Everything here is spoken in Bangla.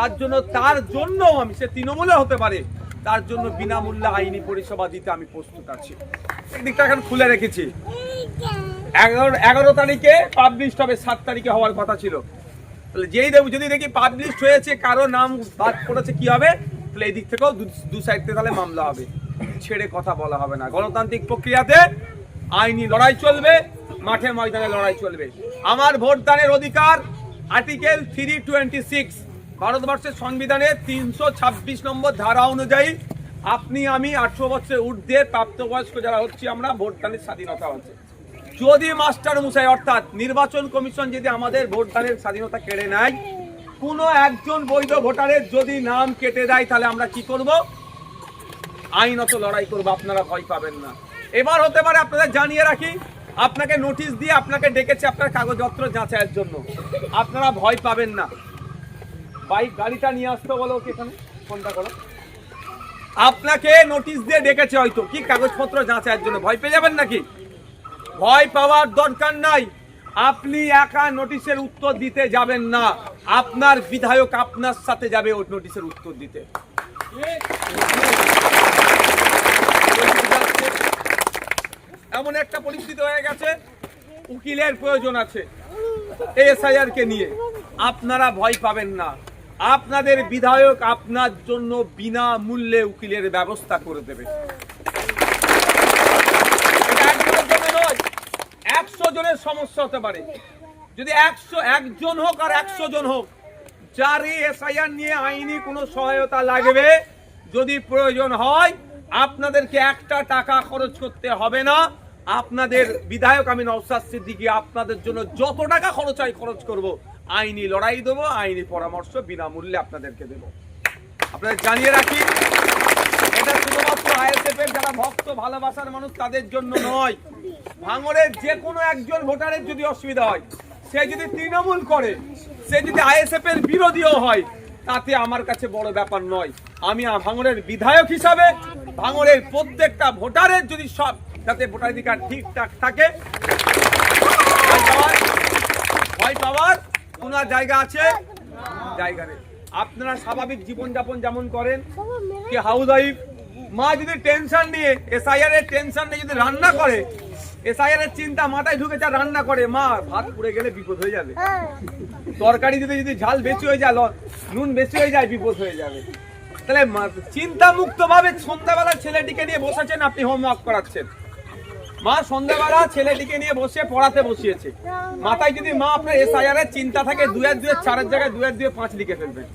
তার জন্য তার জন্য আমি, সে তৃণমূলে হতে পারে, তার জন্য বিনামূল্যে আইনি পরিষেবা দিতে আমি প্রস্তুত আছি। একদিকটা এখন খুলে রেখেছি। এগারো এগারো তারিখে পাবলিশ হবে, সাত তারিখে হওয়ার কথা ছিল। তাহলে যেই দেব যদি দেখি পাবলিশ হয়েছে, কারও নাম বাদ পড়েছে, কি হবে? তাহলে এই দিক থেকেও দু- সাইড থেকে তাহলে মামলা হবে। ছেড়ে কথা বলা হবে না। গণতান্ত্রিক প্রক্রিয়াতে আইনি লড়াই চলবে, মাঠে ময়দানে লড়াই চলবে। আমার ভোটদানের অধিকার আর্টিকেল থ্রি টোয়েন্টি সিক্স ভারতবর্ষের সংবিধানের তিনশো ছাব্বিশ নম্বর ধারা অনুযায়ী আপনি, আমি আঠারো বছরের ঊর্ধ্বে প্রাপ্তবয়স্ক যারা হচ্ছি আমরা, ভোটদানের স্বাধীনতা আছে। যদি মাস্টার মুসাই অর্থাৎ নির্বাচন কমিশন যদি আমাদের ভোটদানের স্বাধীনতা কেড়ে নেয়, কোনো একজন বৈধ ভোটারের যদি নাম কেটে দেয়, তাহলে আমরা কি করব? আইনত লড়াই করব, আপনারা ভয় পাবেন না। এবার হতে পারে আপনাদের জানিয়ে রাখি, আপনাকে নোটিশ দিয়ে আপনাকে ডেকেছে আপনার কাগজপত্র যাচাইয়ের জন্য। আপনারা ভয় পাবেন না। বাইক গাড়িটা নিয়ে আসতে বলো এখানে, ফোনটা করো। আপনাকে নোটিশ দিয়ে ডেকেছে হয়তো। কি কাগজপত্র যাচাইয়ের জন্য? ভয় পেয়ে যাবেন নাকি? ভয় পাওয়ার দরকার নাই। আপনি একা নোটিশের উত্তর দিতে যাবেন না। আপনার বিধায়ক আপনার সাথে যাবে ওই নোটিশের উত্তর দিতে। এমন একটা পরিস্থিতি হয়ে গেছে, উকিলের প্রয়োজন আছে এসআইআর কে নিয়ে। আপনারা ভয় পাবেন না। আপনাদের বিধায়ক আপনার জন্য বিনা মূল্যে উকিলের ব্যবস্থা করে দেবে। একশো জনের সমস্যা হতে পারে। যদি একশো, একজন হোক আর একশো জন হোক, যার এসআইআর নিয়ে আইনি কোনো সহায়তা লাগবে, যদি প্রয়োজন হয়, আপনাদেরকে একটা টাকা খরচ করতে হবে না। আপনাদের বিধায়ক আমি নওসাদ সিদ্দিকি, আপনাদের জন্য যত টাকা খরচ হয় খরচ করব। আইনি লড়াই দেবো, আইনি পরামর্শ বিনামূল্যে আপনাদেরকে দেবো। আপনাদের জানিয়ে রাখি, এটা শুধুমাত্র আইএসএফ এর যারা ভক্ত, ভালোবাসার মানুষ, তাদের জন্য নয়। ভাঙড়ের যে কোনো একজন ভোটারের যদি অসুবিধা হয়, সে যদি তৃণমূল করে, সে যদি আইএসএফ এর বিরোধীও হয়, তাতে আমার কাছে বড় ব্যাপার নয়। আমি ভাঙড়ের বিধায়ক হিসাবে, ভাঙড়ের প্রত্যেকটা ভোটারের যদি সব যাতে ভোটাধিকার ঠিকঠাক থাকে। ভয় পাওয়ার কোনো জায়গা আছে? জায়গা নেই। আপনারা স্বাভাবিক জীবনযাপন যেমন করেন, কি হাউস ওয়াইফ মা যদি টেনশন নিয়ে এসআইআর এর টেনশন নিয়ে যদি রান্না করে এসআইআর এর চিন্তা মাথায় ঢুকেছে আর রান্না করে, মা, ভাত পুড়ে গেলে বিপদ হয়ে যাবে। তরকারি যদি যদি ঝাল বেশি হয়ে যায় নুন বেশি হয়ে যায়, বিপদ হয়ে যাবে। তাহলে চিন্তা মুক্ত ভাবে সন্ধ্যাবেলা ছেলেটিকে নিয়ে বসেছেন, আপনি হোমওয়ার্ক করাচ্ছেন। মা সন্ধ্যাবেলা ছেলেটিকে নিয়ে বসে পড়াতে বসিয়েছে। মাথায় যদি মা আপনার এসআইআর এর চিন্তা থাকে দুয়ের দুয়ের চারের জায়গায় দুয়ের দুয়ে পাঁচ লিখে ফেলবেন।